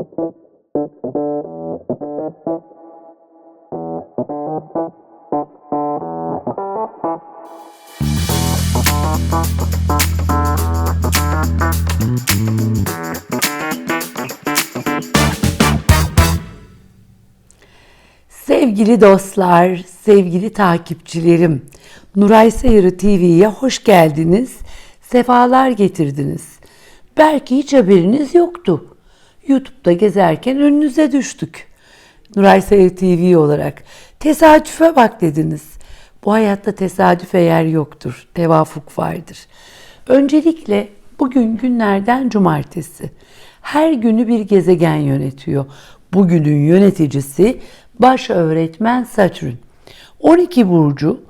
Sevgili dostlar, sevgili takipçilerim, Nuray Sayırı TV'ye hoş geldiniz, sefalar getirdiniz. Belki hiç haberiniz yoktu. YouTube'da gezerken önünüze düştük. Nuray Sayırı TV olarak. Tesadüfe bak dediniz. Bu hayatta tesadüfe yer yoktur, tevafuk vardır. Öncelikle bugün günlerden cumartesi. Her günü bir gezegen yönetiyor. Bugünün yöneticisi baş öğretmen Satürn. 12 burcu,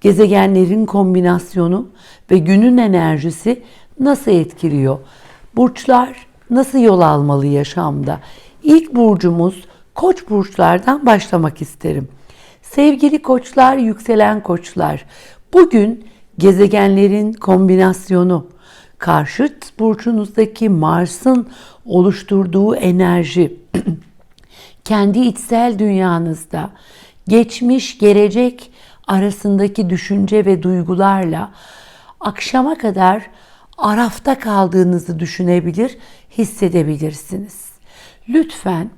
gezegenlerin kombinasyonu ve günün enerjisi nasıl etkiliyor? Burçlar nasıl yol almalı yaşamda? İlk burcumuz Koç burçlardan başlamak isterim. Sevgili koçlar, yükselen koçlar. Bugün gezegenlerin kombinasyonu, karşıt burcunuzdaki Mars'ın oluşturduğu enerji, kendi içsel dünyanızda geçmiş, gelecek arasındaki düşünce ve duygularla akşama kadar arafta kaldığınızı düşünebilir, hissedebilirsiniz. Lütfen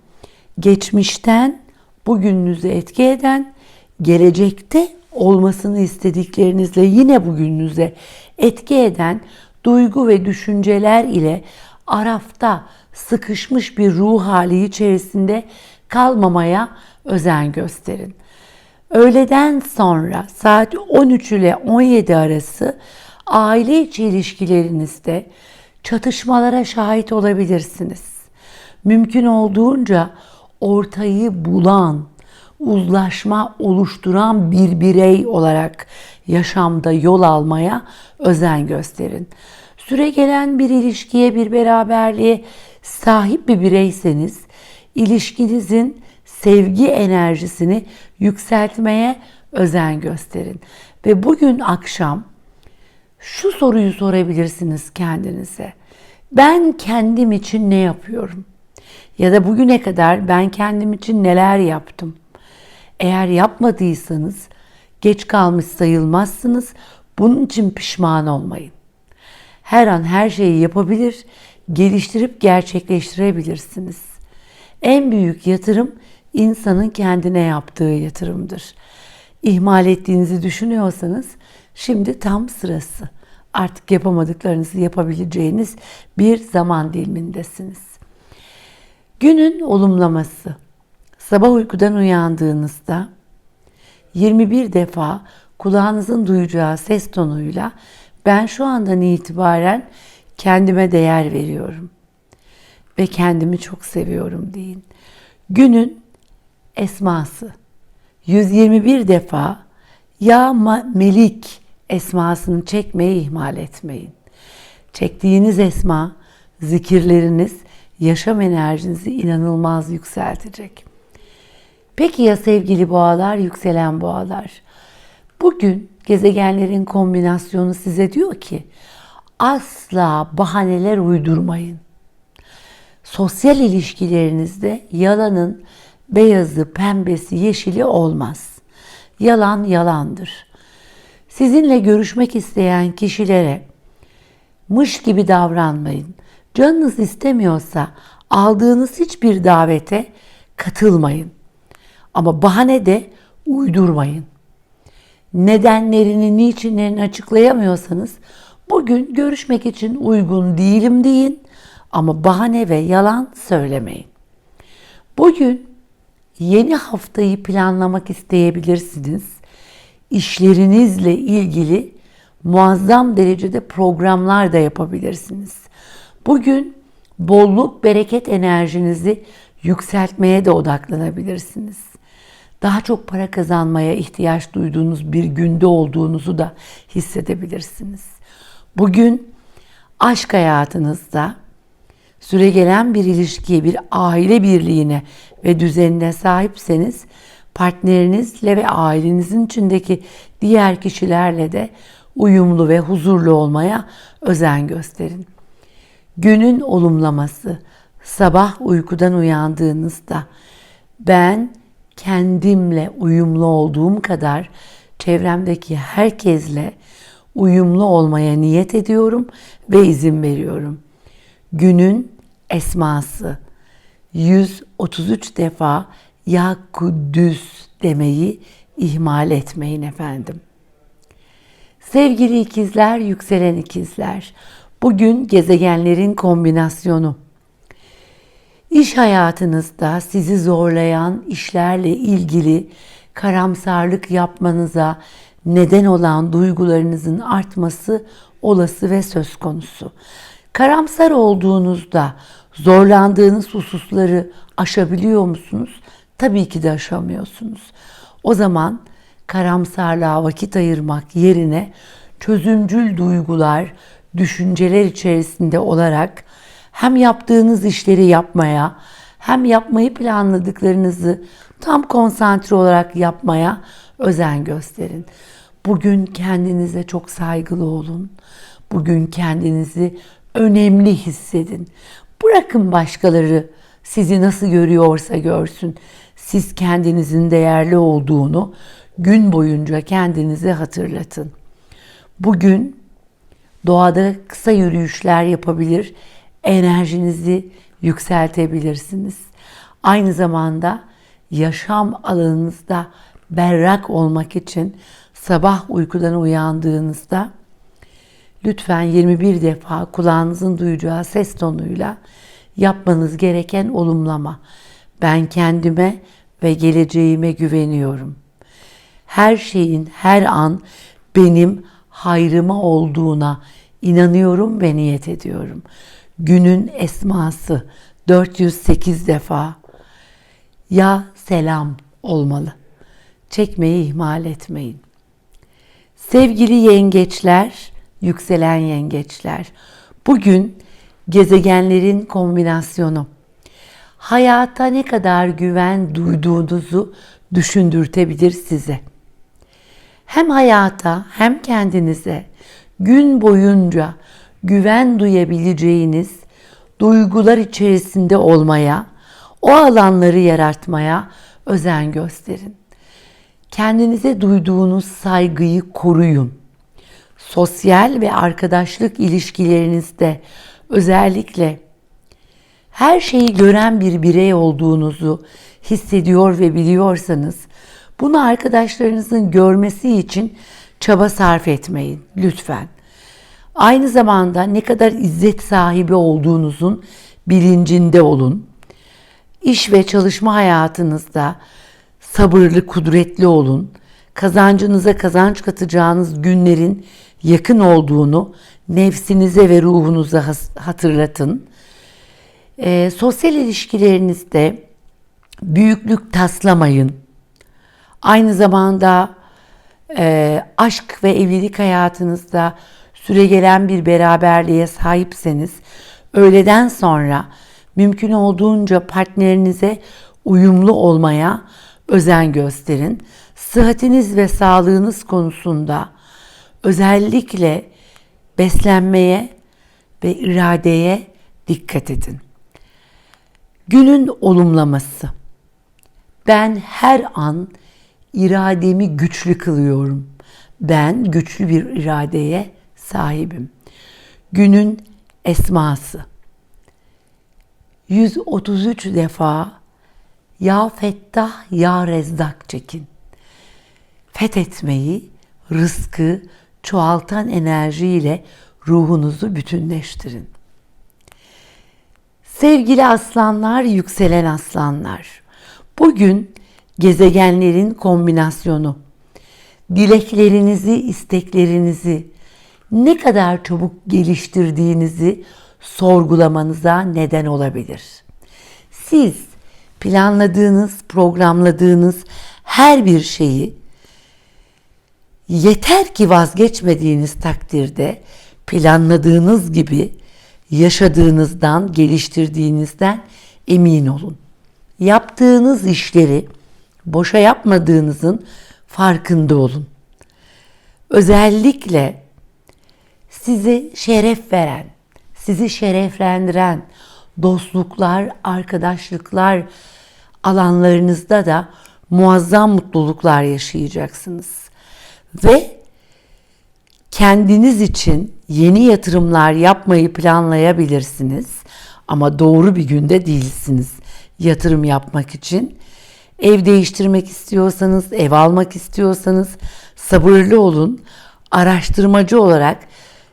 geçmişten bugününüzü etki eden, gelecekte olmasını istediklerinizle yine bugününüze etki eden duygu ve düşünceler ile arafta sıkışmış bir ruh hali içerisinde kalmamaya özen gösterin. Öğleden sonra saat 13 ile 17 arası aile içi ilişkilerinizde çatışmalara şahit olabilirsiniz. Mümkün olduğunca ortayı bulan, uzlaşma oluşturan bir birey olarak yaşamda yol almaya özen gösterin. Süre gelen bir ilişkiye, bir beraberliğe sahip bir bireyseniz ilişkinizin sevgi enerjisini yükseltmeye özen gösterin. Ve bugün akşam şu soruyu sorabilirsiniz kendinize. Ben kendim için ne yapıyorum? Ya da bugüne kadar ben kendim için neler yaptım? Eğer yapmadıysanız geç kalmış sayılmazsınız. Bunun için pişman olmayın. Her an her şeyi yapabilir, geliştirip gerçekleştirebilirsiniz. En büyük yatırım insanın kendine yaptığı yatırımdır. İhmal ettiğinizi düşünüyorsanız şimdi tam sırası. Artık yapamadıklarınızı yapabileceğiniz bir zaman dilimindesiniz. Günün olumlaması. Sabah uykudan uyandığınızda 21 defa kulağınızın duyacağı ses tonuyla ben şu andan itibaren kendime değer veriyorum ve kendimi çok seviyorum deyin. Günün esması 121 defa ya Melik esmasını çekmeyi ihmal etmeyin. Çektiğiniz esma, zikirleriniz yaşam enerjinizi inanılmaz yükseltecek. Peki ya sevgili boğalar, yükselen boğalar? Bugün gezegenlerin kombinasyonu size diyor ki asla bahaneler uydurmayın. Sosyal ilişkilerinizde yalanın beyazı, pembesi, yeşili olmaz. Yalan yalandır. Sizinle görüşmek isteyen kişilere mış gibi davranmayın. Canınız istemiyorsa aldığınız hiçbir davete katılmayın. Ama bahane de uydurmayın. Nedenlerini, niçinlerini açıklayamıyorsanız bugün görüşmek için uygun değilim deyin ama bahane ve yalan söylemeyin. Bugün yeni haftayı planlamak isteyebilirsiniz. İşlerinizle ilgili muazzam derecede programlar da yapabilirsiniz. Bugün bolluk, bereket enerjinizi yükseltmeye de odaklanabilirsiniz. Daha çok para kazanmaya ihtiyaç duyduğunuz bir günde olduğunuzu da hissedebilirsiniz. Bugün aşk hayatınızda süregelen bir ilişkiye, bir aile birliğine ve düzenine sahipseniz partnerinizle ve ailenizin içindeki diğer kişilerle de uyumlu ve huzurlu olmaya özen gösterin. Günün olumlaması. Sabah uykudan uyandığınızda ben kendimle uyumlu olduğum kadar çevremdeki herkesle uyumlu olmaya niyet ediyorum ve izin veriyorum. Günün esması 133 defa ya Kuddüs demeyi ihmal etmeyin efendim. Sevgili ikizler, yükselen ikizler. Bugün gezegenlerin kombinasyonu. İş hayatınızda sizi zorlayan işlerle ilgili karamsarlık yapmanıza neden olan duygularınızın artması olası ve söz konusu. Karamsar olduğunuzda zorlandığınız hususları aşabiliyor musunuz? Tabii ki de aşamıyorsunuz. O zaman karamsarlığa vakit ayırmak yerine çözümcül duygular, düşünceler içerisinde olarak hem yaptığınız işleri yapmaya hem yapmayı planladıklarınızı tam konsantre olarak yapmaya özen gösterin. Bugün kendinize çok saygılı olun. Bugün kendinizi önemli hissedin. Bırakın başkaları sizi nasıl görüyorsa görsün. Siz kendinizin değerli olduğunu gün boyunca kendinize hatırlatın. Bugün doğada kısa yürüyüşler yapabilir, enerjinizi yükseltebilirsiniz. Aynı zamanda yaşam alanınızda berrak olmak için sabah uykudan uyandığınızda lütfen 21 defa kulağınızın duyacağı ses tonuyla yapmanız gereken olumlama. Ben kendime ve geleceğime güveniyorum. Her şeyin her an benim hayrıma olduğuna inanıyorum ve niyet ediyorum. Günün esması 408 defa ya selam olmalı. Çekmeyi ihmal etmeyin. Sevgili yengeçler, yükselen yengeçler. Bugün gezegenlerin kombinasyonu. Hayata ne kadar güven duyduğunuzu düşündürtebilir size. Hem hayata hem kendinize gün boyunca güven duyabileceğiniz duygular içerisinde olmaya, o alanları yaratmaya özen gösterin. Kendinize duyduğunuz saygıyı koruyun. Sosyal ve arkadaşlık ilişkilerinizde özellikle her şeyi gören bir birey olduğunuzu hissediyor ve biliyorsanız bunu arkadaşlarınızın görmesi için çaba sarf etmeyin lütfen. Aynı zamanda ne kadar izzet sahibi olduğunuzun bilincinde olun. İş ve çalışma hayatınızda sabırlı, kudretli olun. Kazancınıza kazanç katacağınız günlerin yakın olduğunu nefsinize ve ruhunuza hatırlatın. E, sosyal ilişkilerinizde büyüklük taslamayın. Aynı zamanda e, aşk ve evlilik hayatınızda süre gelen bir beraberliğe sahipseniz öğleden sonra mümkün olduğunca partnerinize uyumlu olmaya özen gösterin. Sıhhatiniz ve sağlığınız konusunda özellikle beslenmeye ve iradeye dikkat edin. Günün olumlaması. Ben her an irademi güçlü kılıyorum. Ben güçlü bir iradeye sahibim. Günün esması. 133 defa ya Fettah ya Rezdak çekin. Fethetmeyi, rızkı çoğaltan enerjiyle ruhunuzu bütünleştirin. Sevgili aslanlar, yükselen aslanlar. Bugün gezegenlerin kombinasyonu. Dileklerinizi, isteklerinizi ne kadar çabuk geliştirdiğinizi sorgulamanıza neden olabilir. Siz planladığınız, programladığınız her bir şeyi yeter ki vazgeçmediğiniz takdirde planladığınız gibi yaşadığınızdan, geliştirdiğinizden emin olun. Yaptığınız işleri boşa yapmadığınızın farkında olun. Özellikle size şeref veren, sizi şereflendiren, dostluklar, arkadaşlıklar alanlarınızda da muazzam mutluluklar yaşayacaksınız. Ve kendiniz için yeni yatırımlar yapmayı planlayabilirsiniz ama doğru bir günde değilsiniz yatırım yapmak için. Ev değiştirmek istiyorsanız, ev almak istiyorsanız sabırlı olun. Araştırmacı olarak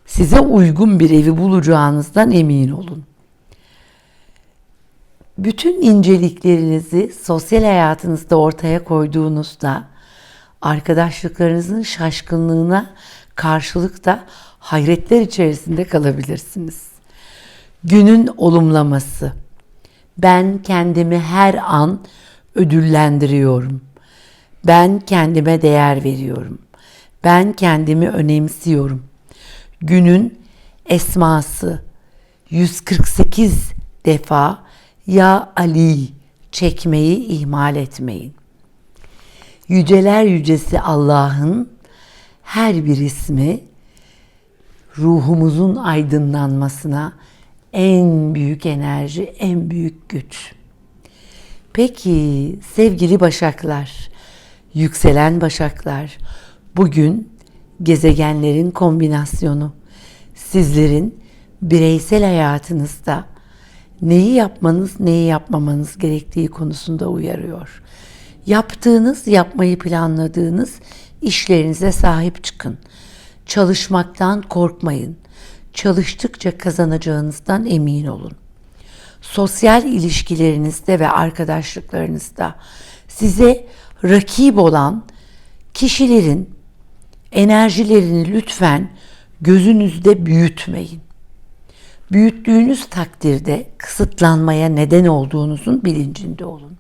size uygun bir evi bulacağınızdan emin olun. Bütün inceliklerinizi sosyal hayatınızda ortaya koyduğunuzda arkadaşlıklarınızın şaşkınlığına karşılık da hayretler içerisinde kalabilirsiniz. Günün olumlaması. Ben kendimi her an ödüllendiriyorum. Ben kendime değer veriyorum. Ben kendimi önemsiyorum. Günün esması 148 defa ya Ali çekmeyi ihmal etmeyin. Yüceler yücesi Allah'ın her bir ismi ruhumuzun aydınlanmasına en büyük enerji, en büyük güç. Peki sevgili başaklar, yükselen başaklar, bugün gezegenlerin kombinasyonu sizlerin bireysel hayatınızda neyi yapmanız, neyi yapmamanız gerektiği konusunda uyarıyor. Yaptığınız, yapmayı planladığınız işlerinize sahip çıkın. Çalışmaktan korkmayın. Çalıştıkça kazanacağınızdan emin olun. Sosyal ilişkilerinizde ve arkadaşlıklarınızda size rakip olan kişilerin enerjilerini lütfen gözünüzde büyütmeyin. Büyüttüğünüz takdirde kısıtlanmaya neden olduğunuzun bilincinde olun.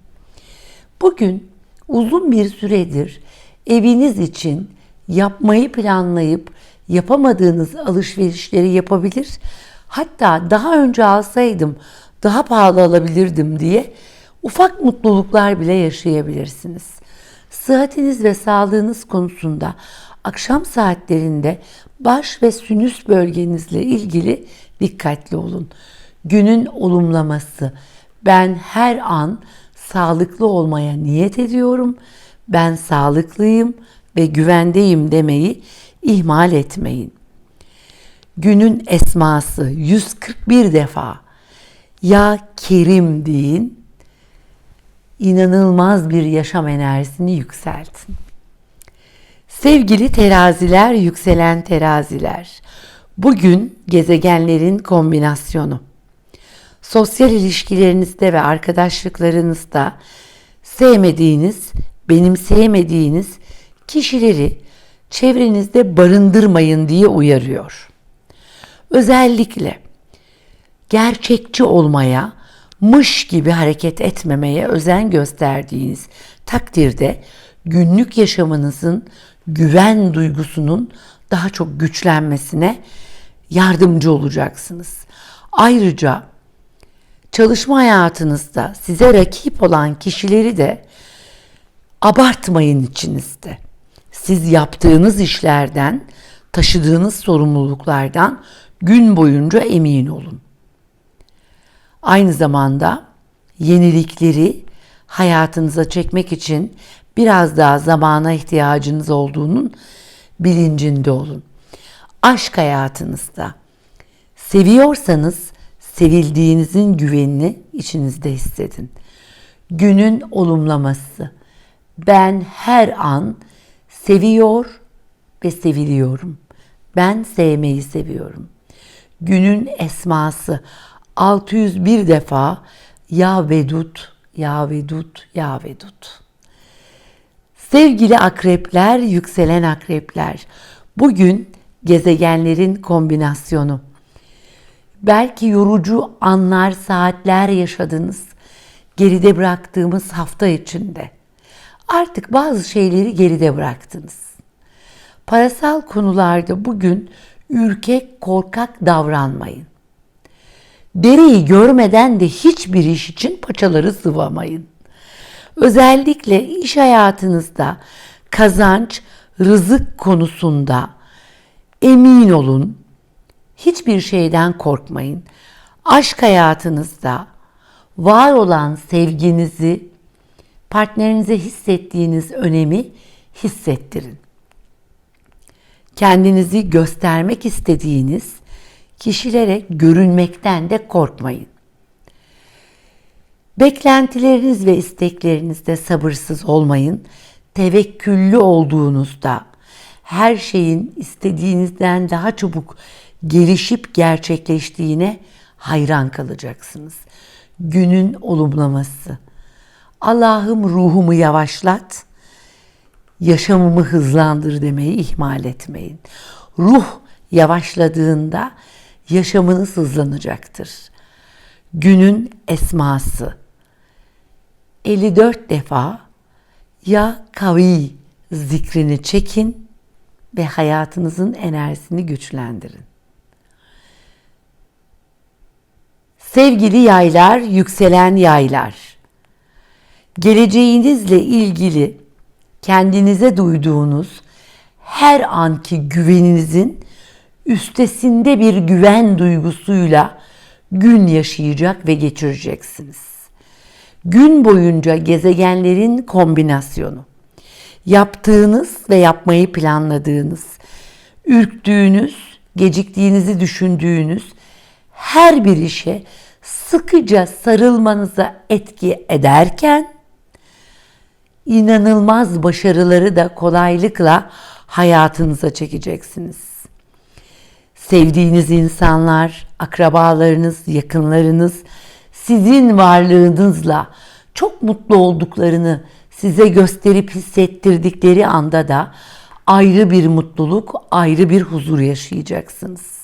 Bugün uzun bir süredir eviniz için yapmayı planlayıp yapamadığınız alışverişleri yapabilir. Hatta daha önce alsaydım daha pahalı alabilirdim diye ufak mutluluklar bile yaşayabilirsiniz. Sıhhatiniz ve sağlığınız konusunda akşam saatlerinde baş ve sinüs bölgenizle ilgili dikkatli olun. Günün olumlaması. Ben her an sağlıklı olmaya niyet ediyorum. Ben sağlıklıyım ve güvendeyim demeyi ihmal etmeyin. Günün esması 141 defa ya Kerim deyin. İnanılmaz bir yaşam enerjisini yükseltin. Sevgili teraziler, yükselen teraziler. Bugün gezegenlerin kombinasyonu. Sosyal ilişkilerinizde ve arkadaşlıklarınızda sevmediğiniz, benimseyemediğiniz kişileri çevrenizde barındırmayın diye uyarıyor. Özellikle gerçekçi olmaya, mış gibi hareket etmemeye özen gösterdiğiniz takdirde günlük yaşamınızın güven duygusunun daha çok güçlenmesine yardımcı olacaksınız. Ayrıca çalışma hayatınızda size rakip olan kişileri de abartmayın içinizde. Siz yaptığınız işlerden, taşıdığınız sorumluluklardan gün boyunca emin olun. Aynı zamanda yenilikleri hayatınıza çekmek için biraz daha zamana ihtiyacınız olduğunun bilincinde olun. Aşk hayatınızda seviyorsanız sevildiğinizin güvenini içinizde hissedin. Günün olumlaması. Ben her an seviyor ve seviliyorum. Ben sevmeyi seviyorum. Günün esması 601 defa ya vedut, ya vedut, ya vedut. Sevgili akrepler, yükselen akrepler. Bugün gezegenlerin kombinasyonu. Belki yorucu anlar, saatler yaşadınız. Geride bıraktığımız hafta içinde. Artık bazı şeyleri geride bıraktınız. Parasal konularda bugün ürkek, korkak davranmayın. Dereyi görmeden de hiçbir iş için paçaları sıvamayın. Özellikle iş hayatınızda kazanç, rızık konusunda emin olun. Hiçbir şeyden korkmayın. Aşk hayatınızda var olan sevginizi partnerinize hissettiğiniz önemi hissettirin. Kendinizi göstermek istediğiniz kişilere görünmekten de korkmayın. Beklentileriniz ve isteklerinizde sabırsız olmayın. Tevekküllü olduğunuzda her şeyin istediğinizden daha çabuk gelişip gerçekleştiğine hayran kalacaksınız. Günün olumlaması. Allah'ım ruhumu yavaşlat, yaşamımı hızlandır demeyi ihmal etmeyin. Ruh yavaşladığında yaşamınız hızlanacaktır. Günün esması. 54 defa ya kavi zikrini çekin ve hayatınızın enerjisini güçlendirin. Sevgili yaylar, yükselen yaylar. Geleceğinizle ilgili kendinize duyduğunuz her anki güveninizin üstesinde bir güven duygusuyla gün yaşayacak ve geçireceksiniz. Gün boyunca gezegenlerin kombinasyonu, yaptığınız ve yapmayı planladığınız, ürktüğünüz, geciktiğinizi düşündüğünüz her bir işe sıkıca sarılmanıza etki ederken inanılmaz başarıları da kolaylıkla hayatınıza çekeceksiniz. Sevdiğiniz insanlar, akrabalarınız, yakınlarınız sizin varlığınızla çok mutlu olduklarını size gösterip hissettirdikleri anda da ayrı bir mutluluk, ayrı bir huzur yaşayacaksınız.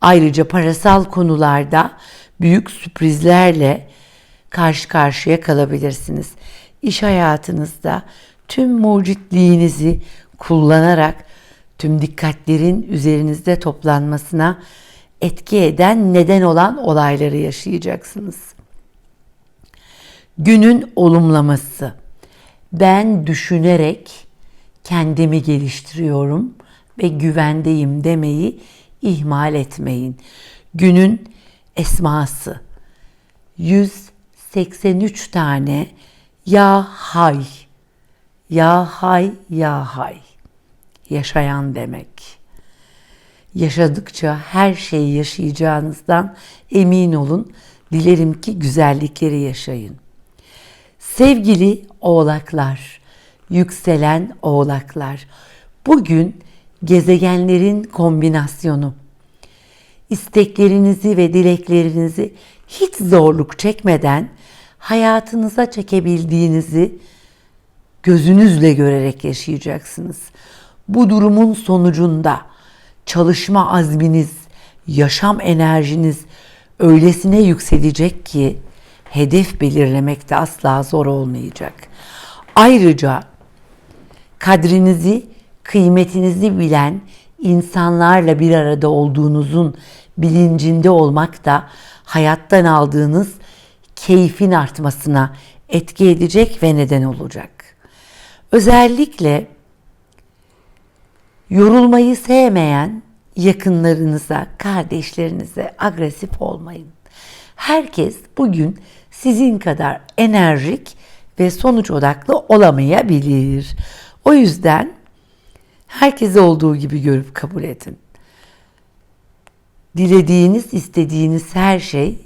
Ayrıca parasal konularda büyük sürprizlerle karşı karşıya kalabilirsiniz. İş hayatınızda tüm mucitliğinizi kullanarak tüm dikkatlerin üzerinizde toplanmasına etki eden neden olan olayları yaşayacaksınız. Günün olumlaması. Ben düşünerek kendimi geliştiriyorum ve güvendeyim demeyi ihmal etmeyin. Günün esması 183 tane ya hay ya hay ya hay yaşayan demek. Yaşadıkça her şeyi yaşayacağınızdan emin olun. Dilerim ki güzellikleri yaşayın. Sevgili oğlaklar, yükselen oğlaklar. Bugün gezegenlerin kombinasyonu. İsteklerinizi ve dileklerinizi hiç zorluk çekmeden hayatınıza çekebildiğinizi gözünüzle görerek yaşayacaksınız. Bu durumun sonucunda çalışma azminiz, yaşam enerjiniz öylesine yükselecek ki hedef belirlemek de asla zor olmayacak. Ayrıca kadrinizi, kıymetinizi bilen insanlarla bir arada olduğunuzun bilincinde olmak da hayattan aldığınız keyfin artmasına etki edecek ve neden olacak. Özellikle yorulmayı sevmeyen yakınlarınıza, kardeşlerinize agresif olmayın. Herkes bugün sizin kadar enerjik ve sonuç odaklı olamayabilir. O yüzden herkesi olduğu gibi görüp kabul edin. Dilediğiniz, istediğiniz her şey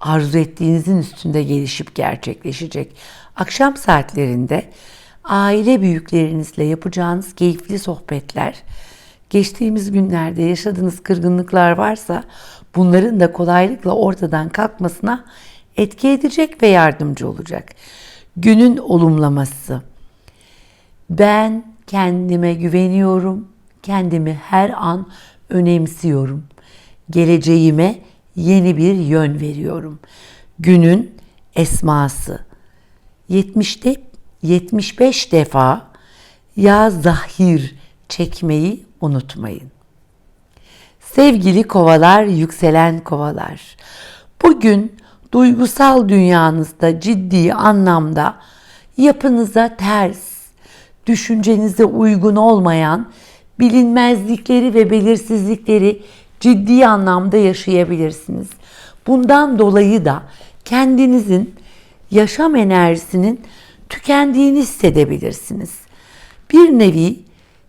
arzu ettiğinizin üstünde gelişip gerçekleşecek. Akşam saatlerinde aile büyüklerinizle yapacağınız keyifli sohbetler, geçtiğimiz günlerde yaşadığınız kırgınlıklar varsa bunların da kolaylıkla ortadan kalkmasına etki edecek ve yardımcı olacak. Günün olumlaması. Ben kendime güveniyorum. Kendimi her an önemsiyorum. Geleceğime yeni bir yön veriyorum. Günün esması. 70'te 75 defa ya zahir çekmeyi unutmayın. Sevgili kovalar, yükselen kovalar. Bugün duygusal dünyanızda ciddi anlamda yapınıza ters, düşüncenize uygun olmayan bilinmezlikleri ve belirsizlikleri ciddi anlamda yaşayabilirsiniz. Bundan dolayı da kendinizin yaşam enerjisinin tükendiğini hissedebilirsiniz. Bir nevi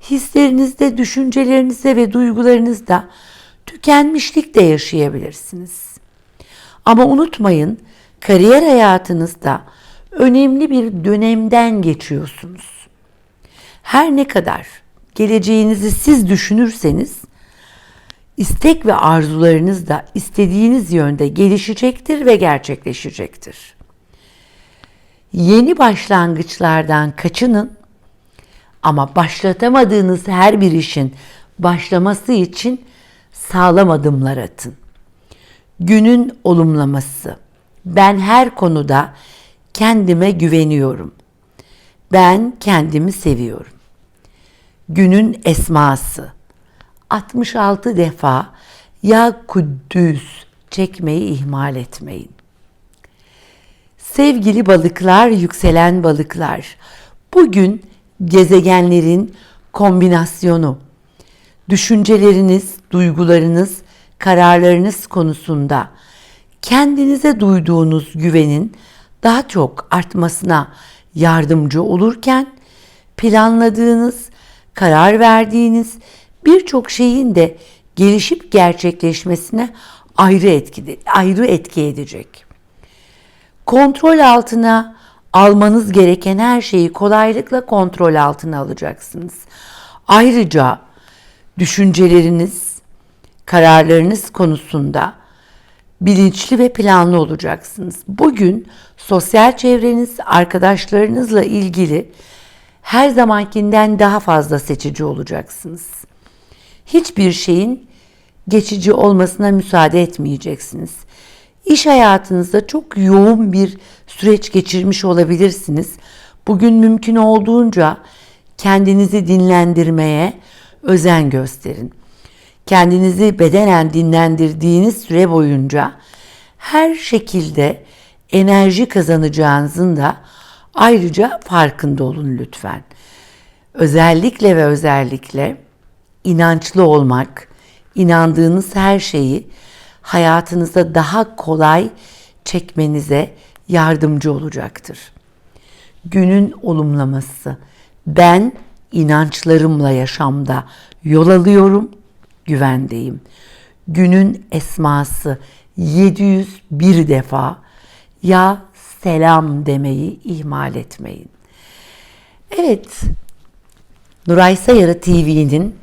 hislerinizde, düşüncelerinizde ve duygularınızda tükenmişlik de yaşayabilirsiniz. Ama unutmayın, kariyer hayatınızda önemli bir dönemden geçiyorsunuz. Her ne kadar geleceğinizi siz düşünürseniz istek ve arzularınız da istediğiniz yönde gelişecektir ve gerçekleşecektir. Yeni başlangıçlardan kaçının ama başlatamadığınız her bir işin başlaması için sağlam adımlar atın. Günün olumlaması. Ben her konuda kendime güveniyorum. Ben kendimi seviyorum. Günün esması. 66 defa ya Kuddüs çekmeyi ihmal etmeyin. Sevgili balıklar, yükselen balıklar. Bugün gezegenlerin kombinasyonu, düşünceleriniz, duygularınız, kararlarınız konusunda kendinize duyduğunuz güvenin daha çok artmasına yardımcı olurken planladığınız, karar verdiğiniz birçok şeyin de gelişip gerçekleşmesine ayrı etki ayrı etki edecek. Kontrol altına almanız gereken her şeyi kolaylıkla kontrol altına alacaksınız. Ayrıca düşünceleriniz, kararlarınız konusunda bilinçli ve planlı olacaksınız. Bugün sosyal çevreniz, arkadaşlarınızla ilgili her zamankinden daha fazla seçici olacaksınız. Hiçbir şeyin geçici olmasına müsaade etmeyeceksiniz. İş hayatınızda çok yoğun bir süreç geçirmiş olabilirsiniz. Bugün mümkün olduğunca kendinizi dinlendirmeye özen gösterin. Kendinizi bedenen dinlendirdiğiniz süre boyunca her şekilde enerji kazanacağınızın da ayrıca farkında olun lütfen. Özellikle ve özellikle inançlı olmak, inandığınız her şeyi hayatınızda daha kolay çekmenize yardımcı olacaktır. Günün olumlaması. Ben inançlarımla yaşamda yol alıyorum, güvendeyim. Günün esması 701 defa ya selam demeyi ihmal etmeyin. Evet, Nuray Sayarı TV'nin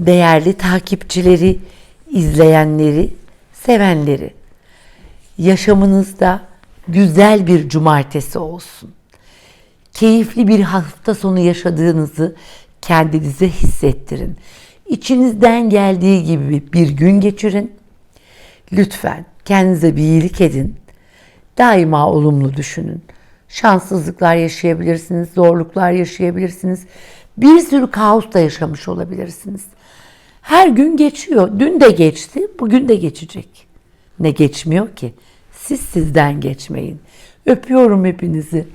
değerli takipçileri, izleyenleri, sevenleri. Yaşamınızda güzel bir cumartesi olsun. Keyifli bir hafta sonu yaşadığınızı kendinize hissettirin. İçinizden geldiği gibi bir gün geçirin. Lütfen kendinize bir iyilik edin. Daima olumlu düşünün. Şanssızlıklar yaşayabilirsiniz, zorluklar yaşayabilirsiniz. Bir sürü kaos da yaşamış olabilirsiniz. Her gün geçiyor. Dün de geçti, bugün de geçecek. Ne geçmiyor ki? Siz sizden geçmeyin. Öpüyorum hepinizi.